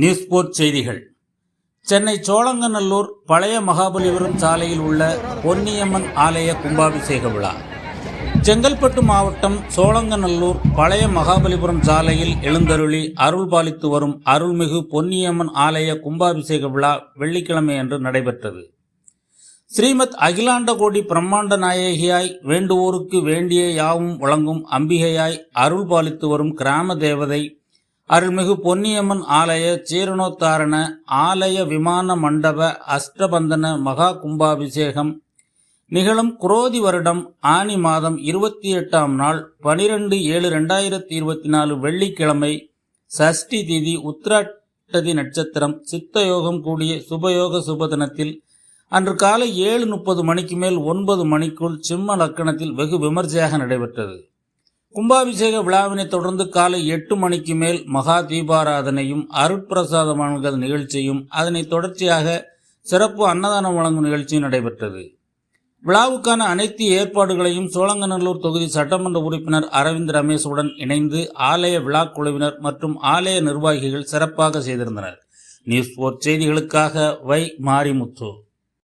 News board செய்திகள். சென்னை சோழங்கநல்லூர் பழைய மகாபலிபுரம் சாலையில் உள்ள பொன்னியம்மன் ஆலய கும்பாபிஷேக விழா. செங்கல்பட்டு மாவட்டம் சோழங்கநல்லூர் பழைய மகாபலிபுரம் சாலையில் எழுந்தருளி அருள் பாலித்து வரும் அருள்மிகு பொன்னியம்மன் ஆலய கும்பாபிஷேக விழா வெள்ளிக்கிழமை அன்று நடைபெற்றது. ஸ்ரீமத் அகிலாண்ட கோடி பிரம்மாண்ட நாயகியாய் வேண்டுவோருக்கு வேண்டிய யாவும் வழங்கும் அம்பிகையாய் அருள் பாலித்து வரும் கிராம தேவதை அருள்மிகு பொன்னியம்மன் ஆலய சீரணோத்தாரண ஆலய விமான மண்டப அஷ்டபந்தன மகா கும்பாபிஷேகம். நிகழும் குரோதி வருடம் ஆனி மாதம் இருபத்தி எட்டாம் நாள் பனிரெண்டு ஏழு ரெண்டாயிரத்தி இருபத்தி நாலு வெள்ளிக்கிழமை சஷ்டி திதி உத்திராட்டதி நட்சத்திரம். சித்தயோகம் கூடிய சுபயோக சுபதினத்தில் அன்று காலை ஏழு முப்பது மணிக்கு மேல் ஒன்பது மணிக்குள் சிம்ம லக்கணத்தில் வெகு விமர்சையாக நடைபெற்றது. கும்பாபிஷேக விழாவினை தொடர்ந்து காலை எட்டு மணிக்கு மேல் மகா தீபாராதனையும் அருட்பிரசாதம் வழங்குதல் நிகழ்ச்சியும் அதனை தொடர்ச்சியாக சிறப்பு அன்னதானம் வழங்கும் நிகழ்ச்சியும் நடைபெற்றது. விழாவுக்கான அனைத்து ஏற்பாடுகளையும் சோழங்கநல்லூர் தொகுதி சட்டமன்ற உறுப்பினர் அரவிந்த் ரமேஷுடன் இணைந்து ஆலய விழா குழுவினர் மற்றும் ஆலய நிர்வாகிகள் சிறப்பாக செய்திருந்தனர். நியூஸ் போர்ட் செய்திகளுக்காக வை மாரிமுத்து.